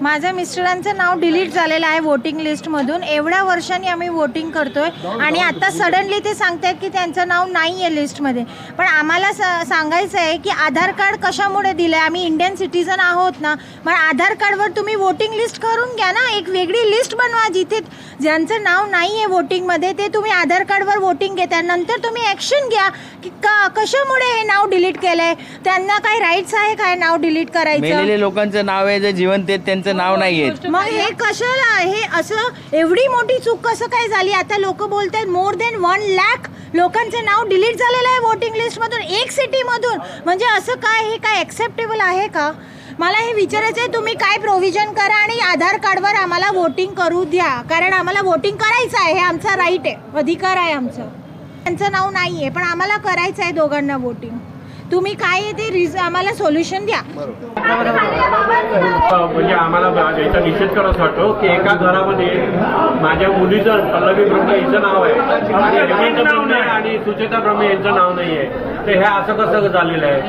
माझ्या मिस्टरांचं नाव डिलीट झालेलं आहे वोटिंग लिस्टमधून एवढ्या वर्षांनी आम्ही वोटिंग करतोय. आणि आता सडनली ते सांगतायत की त्यांचं नाव नाही आहे लिस्टमध्ये पण आम्हाला स- सांगायचं आहे की आधार कार्ड कशामुळे दिलं आहे आम्ही इंडियन सिटीजन आहोत ना. मग आधार कार्डवर तुम्ही वोटिंग लिस्ट करून घ्या ना. एक वेगळी लिस्ट बनवा जिथे ज्यांचं नाव नाही आहे वोटिंगमध्ये ते तुम्ही आधार कार्डवर वोटिंग घेता नंतर तुम्ही ॲक्शन घ्या की का कशामुळे हे नाव डिलीट केलं आहे त्यांना काही राईट्स आहे काय नाव डिलीट करायचं? लोकांचं नाव आहे जे जिवंत आहेत त्यांचं नाव नाही आहेत मग हे कशाला हे असं एवढी मोठी चूक कसं काय झाली? आता लोक बोलतात मोर देन वन लॅक लोकांचे नाव डिलीट झालेलं आहे वोटिंग लिस्टमधून एक सिटीमधून म्हणजे असं काय हे काय ॲक्सेप्टेबल आहे का? मला हे विचारायचं आहे तुम्ही काय प्रोव्हिजन करा आणि आधार कार्डवर आम्हाला वोटिंग करू द्या. कारण आम्हाला वोटिंग करायचं आहे हे आमचा राईट आहे. अधिकार आहे आमचं. त्यांचं नाव नाही आहे पण आम्हाला करायचं आहे दोघांना वोटिंग तुम्ही काय आहे ते रिज आम्हाला सोल्युशन द्या. म्हणजे आम्हाला याचा निषेध करावाच वाटतो की एका घरामध्ये माझ्या मुलीचं पल्लवी ब्रह्म यांचं नाव आहे. आणि हेमंत ब्रह्मे आणि सुचेता ब्रह्मे यांचं नाव नाही आहे. तर हे असं कसं झालेलं आहे?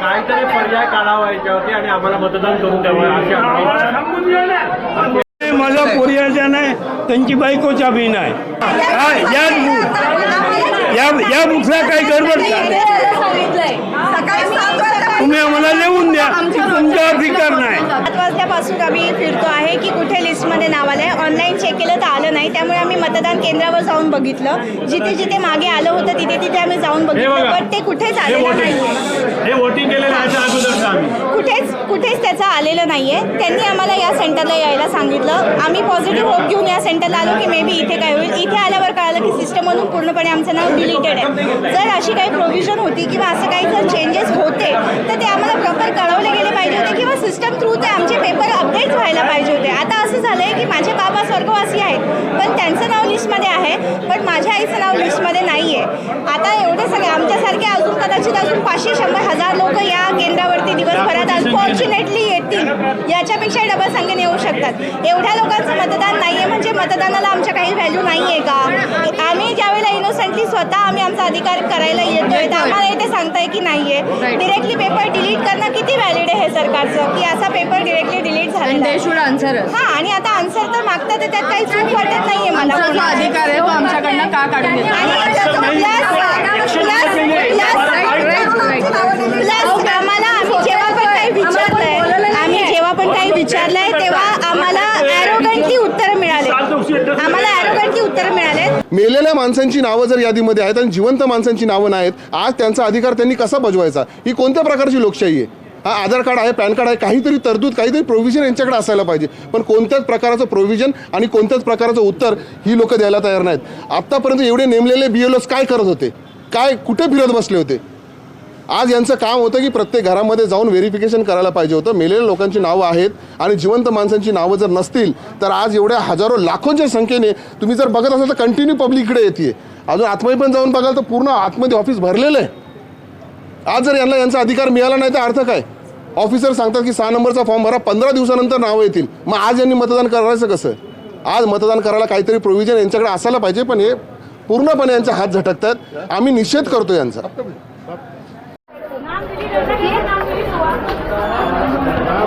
काहीतरी पर्याय काढावा याच्यावरती आणि आम्हाला मतदान करून द्यावं अशी आम्ही माझा पोरियाचा नाही त्यांची बायकोचा बी नाही. हा, या या बुथला काही गडबड तुम्ही आम्हाला लिहून द्या. तुमचा अधिकार नाही. सात वाजल्यापासून आम्ही फिरतो आहे की कुठे लिस्टमध्ये नाव आलं आहे ऑनलाईन चेक केलं तर आलं नाही. त्यामुळे आम्ही मतदान केंद्रावर जाऊन बघितलं. जिथे जिथे मागे आलं होतं तिथे तिथे आम्ही जाऊन बघितलं. पण ते कुठेच आलेलं नाही हे वोटिंग केलेलं आहे अगोदर आम्ही कुठेच त्याचं आलेलं नाही आहे त्यांनी आम्हाला या सेंटरला यायला सांगितलं. आम्ही पॉझिटिव्ह होप घेऊन या सेंटरला आलो की मे बी इथे काय होईल. इथे आल्यावर कळालं की सिस्टममधून पूर्णपणे आमचं नाव डिलीटेड आहे. जर अशी काही प्रोव्हिजन होती किंवा असं काही जर चेंजेस होते तर ते आम्हाला प्रॉपर कळवले गेले पाहिजे होते किंवा सिस्टम थ्रू ते आमचे पेपर अपडेट व्हायला पाहिजे होते. आता असं झालं आहे की माझे बाबा स्वर्गवासी आहेत पण त्यांचं नाव लिस्टमध्ये आहे पण माझ्या आईचं नाव लिस्टमध्ये नाही आहे आता एवढे सगळे आमच्यासारखे अजून कदाचित अजून पाचशे शंभर हजार लोक या केंद्रावरती दिवसभरात अनफॉर्च्युनेटली येतील. याच्यापेक्षा डबल संख्येने येऊ शकतात. एवढ्या लोकांचं मतदान नाही आहे म्हणजे मतदानाला आमच्या काही व्हॅल्यू नाही आहे का? आम्ही ज्यावेळेला इनोसंटली स्वतः आम्ही आमचा अधिकार करायला येतोय तर आम्हाला इथे सांगताय की नाही. आहे डिरेक्टली पेपर डिलीट करणं किती व्हॅलिड आहे हे सरकारचं? की असा पेपर डिरेक्टली डिलीट आहे. आन्सर हा आणि आता आन्सर तर मागतात त्यात काही चूक वाटत नाहीये मला. आमचा जो अधिकार आहे तो आमच्याकडनं का काढून घेतला आणि plus- plus- plus- plus आम्हाला आम्ही जेव्हा पण काही विचारलंय आम्ही जेव्हा पण काही विचारलंय तेव्हा आम्हाला ॲरोगंटली उत्तर मिळाले. आम्हाला ॲरोगंटली उत्तर मिळाले. मेलेल्या माणसांची नावं जर यादीमध्ये आहेत आणि जिवंत माणसांची नावं नाहीत आज त्यांचा अधिकार त्यांनी कसा बजवायचा? ही कोणत्या प्रकारची लोकशाही आहे? हा आधार कार्ड आहे पॅन कार्ड आहे काहीतरी तरतूद काहीतरी प्रोव्हिजन यांच्याकडे असायला पाहिजे. पण कोणत्याच प्रकाराचं प्रोव्हिजन आणि कोणत्याच प्रकारचं उत्तर ही लोक द्यायला तयार नाहीत. आत्तापर्यंत एवढे नेमलेले बी एल काय करत होते? काय कुठे फिरत बसले होते? आज यांचं काम होतं की प्रत्येक घरामध्ये जाऊन व्हेरिफिकेशन करायला पाहिजे होतं. मेलेल्या लोकांची नावं आहेत आणि जिवंत माणसांची नावं जर नसतील तर आज एवढ्या हजारो लाखोंच्या संख्येने तुम्ही जर बघत असाल तर कंटिन्यू पब्लिक इकडे येते अजून आतमध्ये पण जाऊन बघाल तर पूर्ण आतमध्ये ऑफिस भरलेलं आहे. आज जर यांना यांचा अधिकार मिळाला नाही तर अर्थ काय? ऑफिसर सांगतात की सहा नंबरचा फॉर्म भरा पंधरा दिवसानंतर नावं येतील. मग आज यांनी मतदान करायचं कसं? आज मतदान करायला काहीतरी प्रोव्हिजन यांच्याकडे असायला पाहिजे पण हे पूर्णपणे यांचे हात झटकतात. आम्ही निषेध करतो यांचा. 那个也拿水果。啊，